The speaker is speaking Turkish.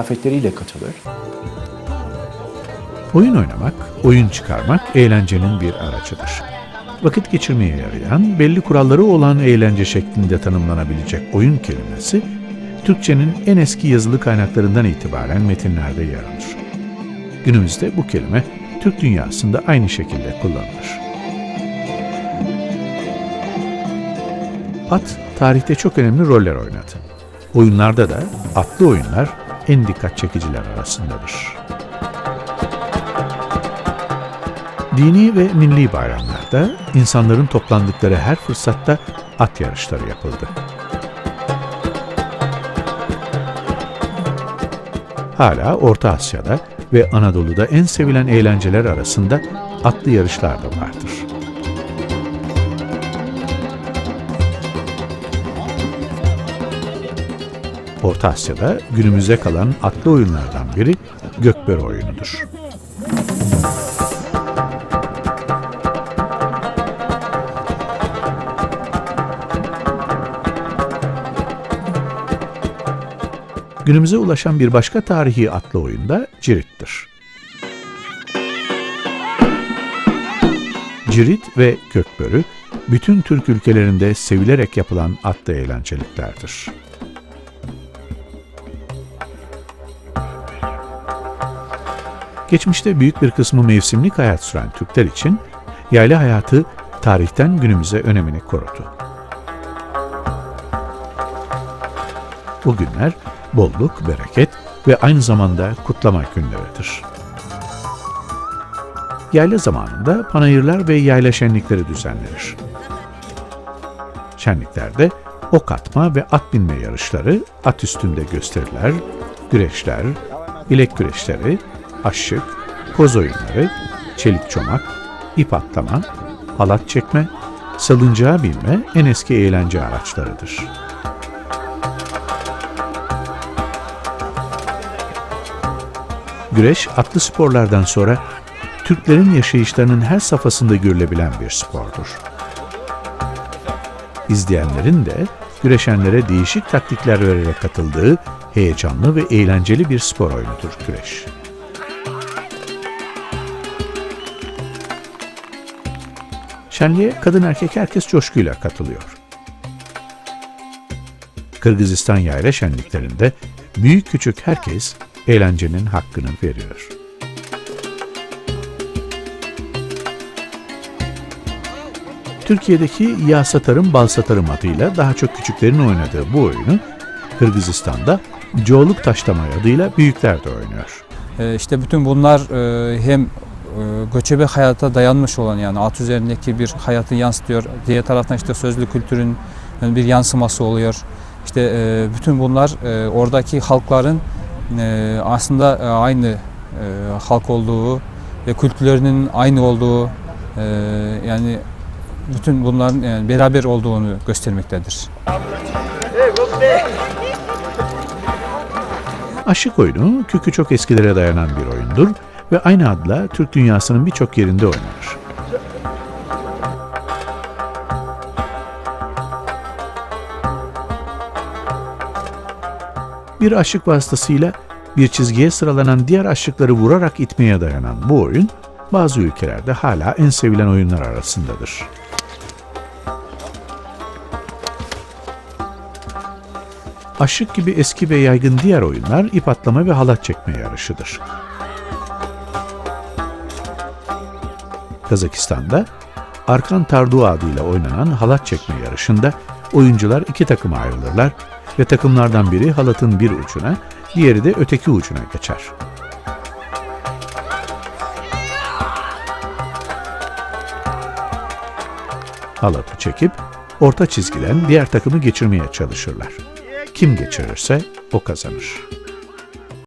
kıyafetleriyle katılır. Oyun oynamak, oyun çıkarmak eğlencenin bir aracıdır. Vakit geçirmeye yarayan, belli kuralları olan eğlence şeklinde tanımlanabilecek oyun kelimesi, Türkçenin en eski yazılı kaynaklarından itibaren metinlerde yer alır. Günümüzde bu kelime Türk dünyasında aynı şekilde kullanılır. At, tarihte çok önemli roller oynadı. Oyunlarda da atlı oyunlar en dikkat çekiciler arasındadır. Dini ve milli bayramlarda insanların toplandıkları her fırsatta at yarışları yapıldı. Hala Orta Asya'da ve Anadolu'da en sevilen eğlenceler arasında atlı yarışlar da vardır. Orta Asya'da günümüze kalan atlı oyunlardan biri Gökbere oyunudur. Günümüze ulaşan bir başka tarihi atlı oyun da Cirit'tir. Cirit ve Gökbörü bütün Türk ülkelerinde sevilerek yapılan atlı eğlenceliklerdir. Geçmişte büyük bir kısmı mevsimlik hayat süren Türkler için yayla hayatı tarihten günümüze önemini korudu. Bu günler bolluk, bereket ve aynı zamanda kutlama günleridir. Yayla zamanında panayırlar ve yayla şenlikleri düzenlenir. Şenliklerde ok atma ve at binme yarışları, at üstünde gösteriler, güreşler, bilek güreşleri, aşık, koz oyunları, çelik çomak, ip atlama, halat çekme, salıncağa binme en eski eğlence araçlarıdır. Güreş, atlı sporlardan sonra Türklerin yaşayışlarının her safhasında görülebilen bir spordur. İzleyenlerin de güreşenlere değişik taktikler vererek katıldığı heyecanlı ve eğlenceli bir spor oyunudur güreş. Şenliğe kadın erkek herkes coşkuyla katılıyor. Kırgızistan yayla şenliklerinde büyük küçük herkes eğlencenin hakkını veriyor. Türkiye'deki yağ satarım bal satarım adıyla daha çok küçüklerin oynadığı bu oyunu Kırgızistan'da Coğluk Taşlama adıyla büyükler de oynuyor. E, işte bütün bunlar e, hem göçebe hayata dayanmış olan yani at üzerindeki bir hayatı yansıtıyor. Diğer taraftan işte sözlü kültürün bir yansıması oluyor. İşte e, bütün bunlar e, oradaki halkların e, aslında aynı halk olduğu ve kültürlerinin aynı olduğu yani bütün bunların beraber olduğunu göstermektedir. Aşık oyunu kökü çok eskilere dayanan bir oyundur ve aynı adla Türk dünyasının birçok yerinde oynanır. Bir aşık vasıtasıyla bir çizgiye sıralanan diğer aşıkları vurarak itmeye dayanan bu oyun bazı ülkelerde hala en sevilen oyunlar arasındadır. Aşık gibi eski ve yaygın diğer oyunlar ip atlama ve halat çekme yarışıdır. Kazakistan'da Arkan Tardu adıyla oynanan halat çekme yarışında oyuncular iki takıma ayrılırlar ve takımlardan biri halatın bir ucuna, diğeri de öteki ucuna geçer. Halatı çekip orta çizgiden diğer takımı geçirmeye çalışırlar. Kim geçirirse o kazanır.